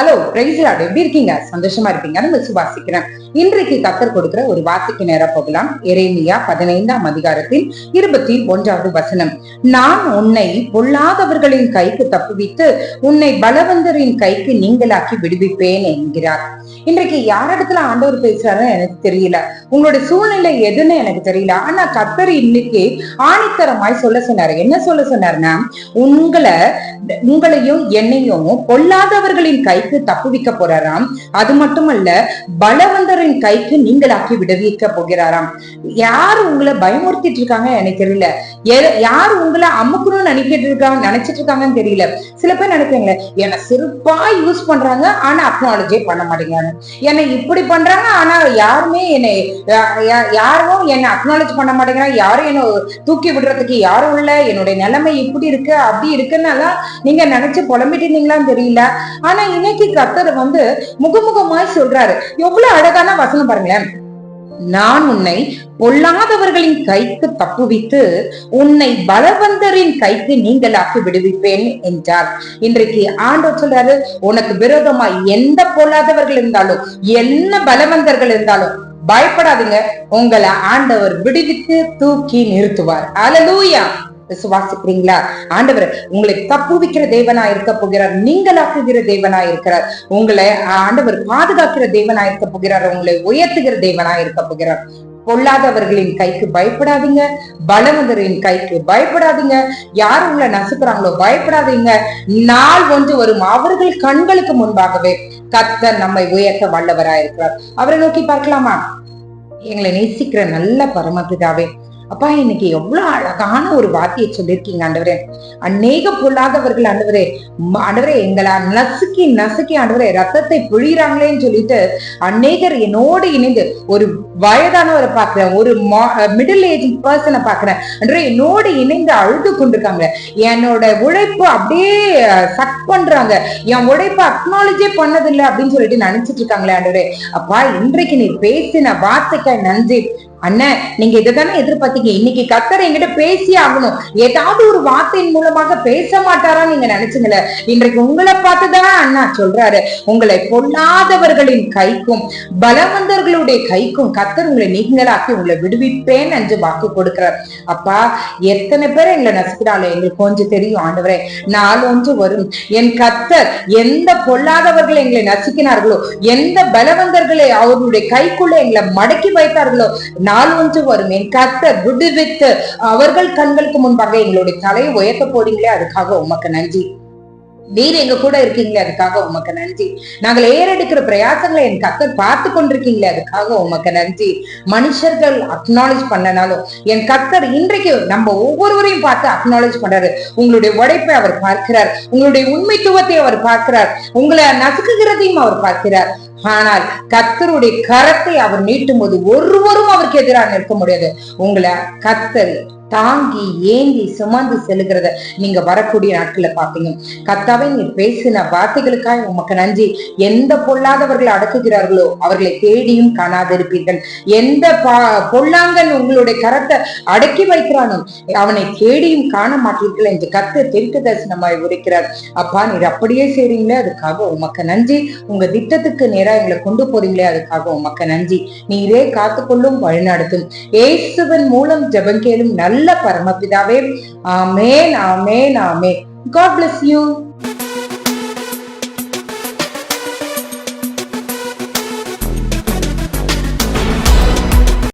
Hello ரெகுலராடு எப்படி இருக்கீங்க? சந்தோஷமா இருப்பீங்கன்னு சுபாசிக்கிறேன் இன்றைக்கு கத்தர் கொடுக்கிற ஒரு வார்த்தைக்கு நேர போகலாம். எரேமியா பதினைந்தாம் அதிகாரத்தில் இருபத்தி ஒன்றாவது வசனம். நான் உன்னை பொல்லாதவர்களின் கைக்கு தப்புவித்து உன்னை பலவந்தரின் கைக்கு நீங்களாக்கி விடுவிப்பேன் என்கிறார். இன்றைக்கு யாரிடத்துல ஆண்டவர் பேசுறாரு எனக்கு தெரியல. உங்களுடைய சூழ்நிலை எதுன்னு எனக்கு தெரியல. ஆனா கத்தர் இன்னைக்கு ஆணித்தரமாய் சொல்ல சொன்னாரு. என்ன சொல்ல சொன்னாருன்னா உங்களை உங்களையும் என்னையும் பொல்லாதவர்களின் கைக்கு தப்புவிக்க போறாராம். அது மட்டுமல்ல பலவந்தர் பலவந்தரின் கைக்கு நீங்களாக்கி விடுவிக்க போகிறாராம். யார் உங்களை பயமுறுத்திட்டு இருக்காங்க எனக்கு தெரியல. யார் உங்களை அமுக்கணும்னு நினைக்கிட்டு இருக்காங்க நினைச்சிட்டு இருக்காங்கன்னு தெரியல. சில பேர் நினைக்கிறீங்களே என்னை சிறப்பா யூஸ் பண்றாங்க ஆனா அக்னாலஜே பண்ண மாட்டேங்கிறாங்க. என்னை இப்படி பண்றாங்க ஆனா யாருமே என்னை யாரும் என்னை அக்னாலஜ் பண்ண மாட்டேங்கிறாங்க. யாரும் என்ன தூக்கி விடுறதுக்கு யாரும் இல்ல. என்னுடைய நிலைமை இப்படி இருக்கு அப்படி இருக்குன்னாலாம் நீங்க நினைச்சு புலம்பிட்டு இருந்தீங்களான்னு தெரியல. ஆனா இன்னைக்கு கத்தர் வந்து முகமுகமாய் சொல்றாரு. எவ்வளவு அழகான வசனம் பாருங்களேன். நான் உன்னை பொல்லாதவர்களின் கைக்கு தப்புவித்து உன்னை பலவந்தரின் கைக்கு நீங்களாக்கி விடுவிப்பேன் என்றார். இன்றைக்கு ஆண்டவர் சொல்றாரு உனக்கு விரோதமா எந்த பொல்லாதவர்கள் இருந்தாலும் என்ன பலவந்தர்கள் இருந்தாலும் பயப்படாதீங்க. உங்களை ஆண்டவர் விடுவித்து தூக்கி நிறுத்துவார். அலலூயா விசுவாசிக்கிறீங்களா? ஆண்டவர் உங்களை தப்புவிக்கிற தேவனா இருக்க போகிறார். நீங்களாக்குகிற தேவனா இருக்கிறார். உங்களை ஆண்டவர் பாதுகாக்கிற தேவனா இருக்க போகிறார். உங்களை உயர்த்துகிற தேவனா இருக்க போகிறார். பொல்லாதவர்களின் கைக்கு பயப்படாதீங்க. பலவந்தரின் கைக்கு பயப்படாதீங்க. யார் உங்களை நசுக்கிறாங்களோ பயப்படாதீங்க. நாள் ஒன்று வரும். அவர்கள் கண்களுக்கு முன்பாகவே கத்தர் நம்மை உயர்த்த வல்லவராயிருக்கிறார். அவரை நோக்கி பார்க்கலாமா? எங்களை நேசிக்கிற நல்ல பரமபிதாவே அப்பா இன்னைக்கு எவ்வளவு அழகான ஒரு வார்த்தையை சொல்லியிருக்கீங்க ஆண்டவரே. அநேக பொல்லாதவர்கள் ஆண்டவரே. ஆண்டவரே எங்களை நசுக்கி நசுக்கி ஆண்டவரே ரத்தத்தை புழிறாங்களேன்னு சொல்லிட்டு அநேகர் என்னோடு இணைந்து ஒரு வயதானவரை பாக்குறேன். ஒரு மிடில் ஏஜ் பர்சனை பாக்குறேன். என்னோட இணைந்து அழுது கொண்டிருக்காங்க. என்னோட உழைப்பு அப்படியே சக் பண்றாங்க. என் உழைப்பு அக்னாலஜே பண்ணதில்லை அப்படின்னு சொல்லிட்டு நினைச்சிட்டு இருக்காங்களே ஆண்டவரே. அப்பா இன்றைக்கு நீ பேசின வார்த்தைக்காய் நன்றி. அண்ணன் நீங்க இதுதானே எதிர்பார்த்தீங்க. இன்னைக்கு கத்தர் என்கிட்ட பேசி ஆகணும். ஏதாவது ஒரு வார்த்தையின் மூலமாக பேச மாட்டாரா நீங்க நினைச்சுங்களே. இன்றைக்கு உங்களை பார்த்துதான் அண்ணா சொல்றாரு. உங்களை பொல்லாதவர்களின் கைக்கும் பலவந்தர்களுடைய கைக்கும் கத்தர் உங்களை நீங்களாக்கி உங்களை விடுவிப்பேன் என்று வாக்கு கொடுக்கிறார். அப்பா எத்தனை பேர் எங்களை நசுக்கிறாளே எங்களுக்கு கொஞ்சம் தெரியும் ஆண்டவரே. நாள் ஒன்று வரும். என் கத்தர் எந்த பொல்லாதவர்கள் எங்களை நசுக்கினார்களோ எந்த பலவந்தர்களை அவர்களுடைய கைக்குள்ளே எங்களை மடக்கி வைத்தார்களோ நாள் ஒன்று வரும். என் கத்தர் விடுவித்து அவர்கள் கண்களுக்கு முன்பாக எங்களுடைய தலையை உயர்த்த போறீங்களே அதுக்காக உமக்கு நன்றி. நீர் எங்க கூட இருக்கீங்களே அதுக்காக உமக்கு நன்றி. நாங்கள் ஏறெடுக்கிற பிரயாசங்களை என் கத்தர் பார்த்து கொண்டிருக்கீங்களே அதுக்காக உமக்கு நன்றி. மனுஷர்கள் அக்னாலேஜ் பண்ணனாலும் என் கத்தர் இன்றைக்கு நம்ம ஒவ்வொருவரையும் பார்த்து அக்னாலேஜ் பண்றாரு. உங்களுடைய உழைப்பை அவர் பார்க்கிறார். உங்களுடைய உண்மைத்துவத்தை அவர் பார்க்கிறார். உங்களை நசுக்குகிறதையும் அவர் பார்க்கிறார். ஆனால் கத்தருடைய கரத்தை அவர் நீட்டும் போது ஒருவரும் அவருக்கு எதிராக நிற்க முடியாது. உங்களை கத்தர் தாங்கி ஏந்தி சுமந்து செல்லுகிறத நீங்க வரக்கூடிய நாட்கள்ல பாப்பீங்க கத்தாவை நீ பேசின வார்த்தைகளுக்காக உமக்கு நன்றி. எந்த பொல்லாதவர்களை அடக்குகிறார்களோ அவர்களை தேடியும் காணாதிருப்பீர்கள். எந்த பா- பொல்லாங்கன் உங்களுடைய கரத்தை அடக்கி வைக்கிறானோ அவனை தேடியும் காண மாட்டீர்கள் என்று கத்தை தெற்கு தரிசனமாய் உரைக்கிறார். அப்பா நீர் அப்படியே செய்றீங்களே அதுக்காக உமக்கு நன்றி. உங்க திட்டத்துக்கு நேரா எங்களை கொண்டு போறீங்களே அதுக்காக உமக்கு நன்றி. நீரே காத்துக்கொள்ளும் வழிநடத்தும். ஏசுவன் மூலம் ஜெபங்கேளும் நல்ல பரமபிதாவே. ஆமேன் ஆமேன் ஆமே காட் பிளஸ் யூ